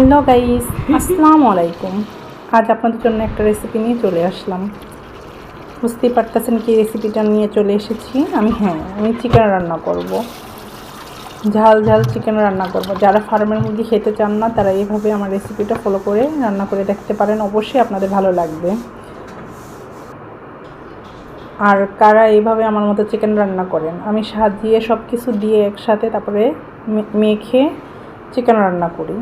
Hello guys, আসসালামু আলাইকুম। আজ আপনাদের জন্য একটা রেসিপি নিয়ে চলে আসলাম। বুঝতেই পারতেছেন কি রেসিপিটা নিয়ে চলে এসেছি? আমি হ্যাঁ আমি চিকেন রান্না করব। ঝাল ঝাল চিকেন রান্না করব। যারা ফার্মের মুরগি খেতে চান না, তারা এইভাবে আমার রেসিপিটা ফলো করে রান্না করে দেখতে পারেন। অবশ্যই আপনাদের ভালো লাগবে। আর কারা এইভাবে আমার মতো চিকেন রান্না করেন, আমি সাজিয়ে সব কিছু দিয়ে একসাথে তারপরে মেখে চিকেন রান্না করি।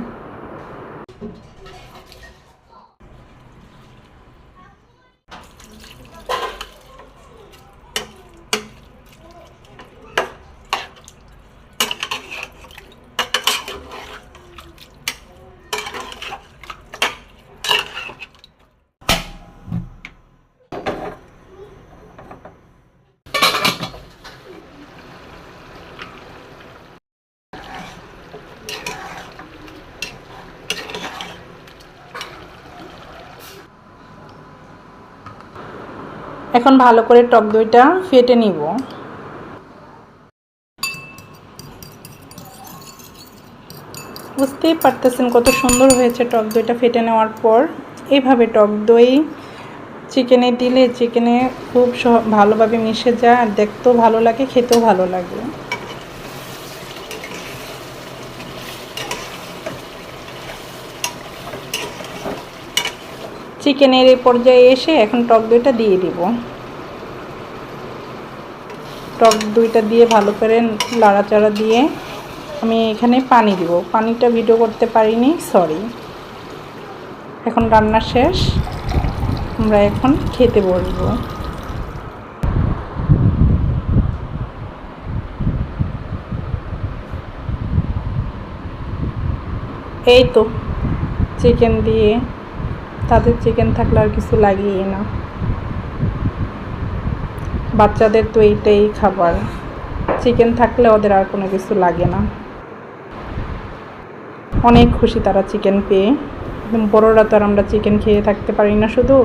এখন ভালো করে টক দইটা ফেটে নিব। বুঝতেই পারতেছেন কত সুন্দর হয়েছে টক দইটা ফেটে নেওয়ার পর। এইভাবে টক দই চিকেনে দিলে চিকেনে খুব ভালোভাবে মিশে যায়, আর দেখতেও ভালো লাগে, খেতেও ভালো লাগে। চিকেনের এই পর্যায়ে এসে এখন টক দইটা দিয়ে দিব। টক দইটা দিয়ে ভালো করে লাড়াচাড়া দিয়ে আমি এখানে পানি দিব। পানিটা ভিডিও করতে পারিনি, সরি। এখন রান্না শেষ। আমরা এখন খেতে বসবো। এই তো, চিকেন দিয়ে তাদের চিকেন থাকলে আর কিছু লাগিয়ে না। বাচ্চাদের তো এইটাই খাবার। চিকেন থাকলে ওদের আর কোনো কিছু লাগে না। অনেক খুশি তারা চিকেন পেয়ে। একদম বড়োরা তো আর আমরা চিকেন খেয়ে থাকতে পারি না শুধু।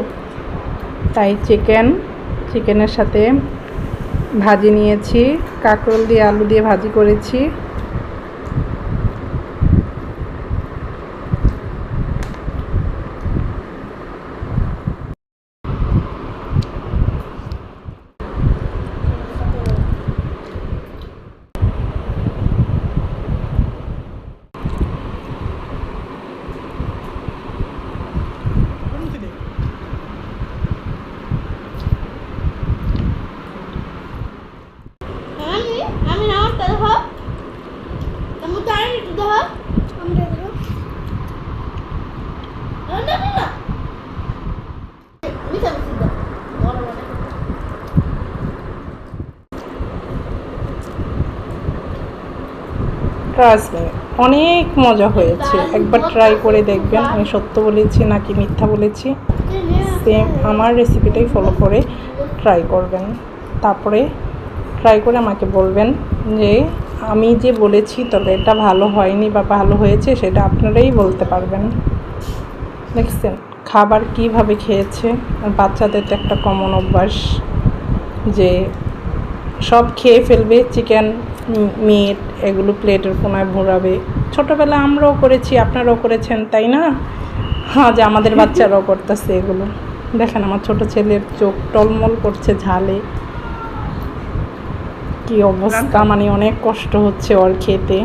তাই চিকেন চিকেনের সাথে ভাজি নিয়েছি, কাঁকরোল দিয়ে আলু দিয়ে ভাজি করেছি আমি আমি নামাজটা দেখো তুমি তো আরে একটু দেখো আমি দেখো না না না মিশা মিশা দাও বড় বড় মি অনেক মজা হয়েছে। একবার ট্রাই করে দেখবেন। আমি সত্য বলেছি নাকি মিথ্যা বলেছি? সেম আমার রেসিপিটাই ফলো করে ট্রাই করবেন। তারপরে ট্রাই করে আমাকে বলবেন যে, আমি যে বলেছি, তবে এটা ভালো হয়নি বা ভালো হয়েছে, সেটা আপনারাই বলতে পারবেন। দেখছেন? খাবার কীভাবে খেয়েছে? আর বাচ্চাদের তো একটা কমন অভ্যাস যে সব খেয়ে ফেলবে চিকেন মিট এগুলো প্লেটের কোনায় ভরাবে ছোটোবেলা আমরাও করেছি, আপনারাও করেছেন, তাই না? হ্যাঁ যে আমাদের বাচ্চারাও করতেছে এগুলো। দেখেন আমার ছোট ছেলের চোখ টলমল করছে ঝালে। কি অবস্থা মানে অনেক কষ্ট হচ্ছে ওর খেতে।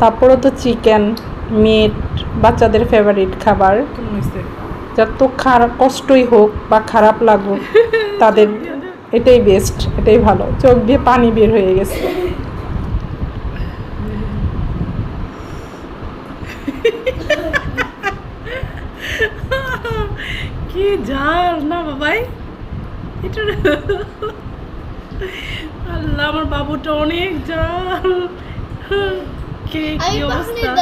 তারপরে তো চিকেন মিট বাচ্চাদের ফেভারিট খাবার। যত খারাপ কষ্টই হোক বা খারাপ লাগুক, তাদের এটাই বেস্ট এটাই ভালো। চোখ দিয়ে পানি বের হয়ে গেছে। কি ঝাল না বাবাই। এটা আল্লাহ আমার বাবুটা অনেক ঝাল কে কি অবস্থা?